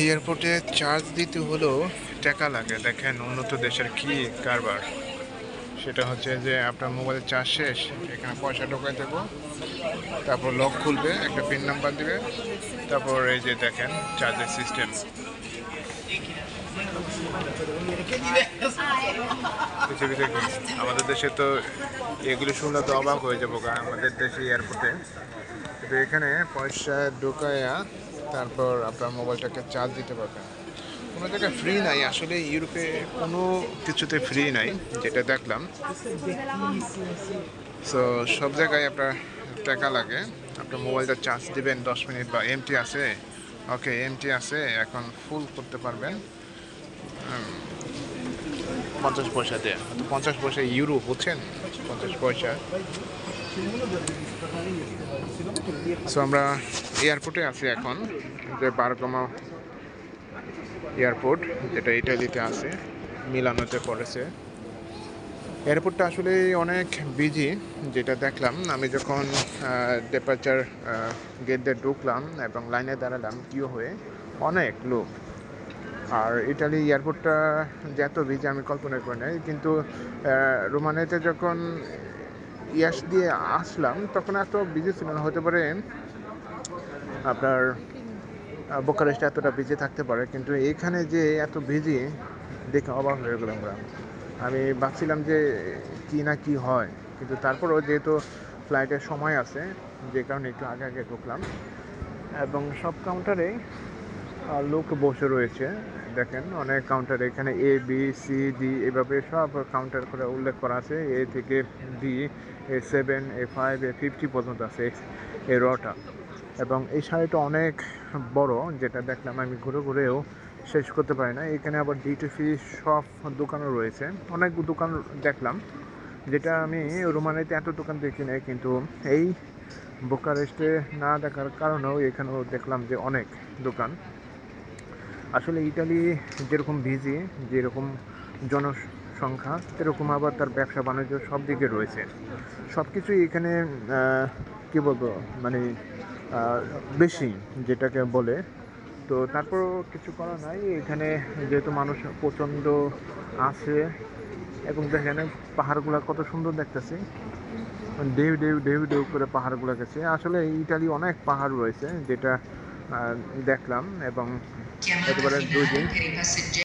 এয়ারপোর্টে চার্জ দিতে হলেও টাকা লাগে। দেখেন উন্নত দেশের কি কারবার। সেটা হচ্ছে যে আপনার মোবাইলের চার্জ শেষ, এখানে পয়সা ঢোকায় দেবো, তারপর লক খুলবে, একটা পিন নাম্বার দিবে, তারপর এই যে দেখেন চার্জের সিস্টেম আমাদের দেশে তো এগুলি শুনলে তো অবাক হয়ে যাব আমাদের দেশে এয়ারপোর্টে কিন্তু এখানে পয়সা ঢোকায়া তারপর আপনার মোবাইলটাকে চার্জ দিতে পারবেন। কোনো জায়গায় ফ্রি নাই, আসলে ইউরোপে কোনো কিছুতে ফ্রি নাই, যেটা দেখলাম। সো সব জায়গায় আপনার টাকা লাগে। আপনার মোবাইলটা চার্জ দিবেন দশ মিনিট বা এমটি আছে। ওকে এমটি আছে, এখন ফুল করতে পারবেন। পঞ্চাশ পয়সা দিয়ে। পঞ্চাশ পয়সা ইউরো বুঝছেন পঞ্চাশ পয়সা। সো আমরা এয়ারপোর্টে আছি এখন, যে বারগমা এয়ারপোর্ট, যেটা ইটালিতে আছে মিলানোতে পড়েছে এয়ারপোর্টটা আসলে অনেক বিজি যেটা দেখলাম। আমি যখন ডেপারচার গেট দিয়ে ঢুকলাম এবং লাইনে দাঁড়ালাম কিউ হয়ে অনেক লোক। আর ইটালি এয়ারপোর্টটা যে এত বিজি আমি কল্পনা করি নাই। কিন্তু রোমানিয়াতে যখন ইয়াস দিয়ে আসলাম, তখন এত বিজি ছিল না হতে পারে আপনার বোকারেস্টে এতটা বিজি থাকতে পারে, কিন্তু এইখানে যে এত বিজি দেখে অবাক হয়ে গেলাম আমরা। আমি ভাবছিলাম যে কি না কি হয়, কিন্তু তারপরও যেহেতু ফ্লাইটের সময় আছে, যে কারণে একটু আগে আগে ঢুকলাম। এবং সব কাউন্টারে লোক বসে রয়েছে, দেখেন অনেক কাউন্টার এখানে এ বি সি ডি এভাবে সব কাউন্টার করে উল্লেখ করা আছে। এ থেকে D A seven A five A fifty পর্যন্ত আছে এ রটা এবং এই শাড়িটা অনেক বড়, যেটা দেখলাম আমি ঘুরে ঘুরেও শেষ করতে পারি না এখানে আবার ডিউটি ফ্রি সব দোকানও রয়েছে। অনেক দোকান দেখলাম, যেটা আমি রোমানিতে এত দোকান দেখি নাই, কিন্তু এই বোকারেস্টে না দেখার কারণেও এখানেও দেখলাম যে অনেক দোকান। আসলে ইটালি যেরকম ভিজি যেরকম জনসংখ্যা, সেরকম আবার তার ব্যবসা বাণিজ্য সব দিকে রয়েছে। সব কিছুই এখানে কী বলব মানে বেশি যেটাকে বলে। তো তারপরও কিছু করা নাই। এখানে যেহেতু মানুষ প্রচণ্ড আছে এবং দেখেন পাহাড়গুলো কত সুন্দর দেখতেছি। ঢেউ ঢেউ ঢেউ ঢেউ করে পাহাড়গুলো গেছে। আসলে ইটালি অনেক পাহাড় রয়েছে যেটা দেখলাম এবং একেবারে দুই দিন।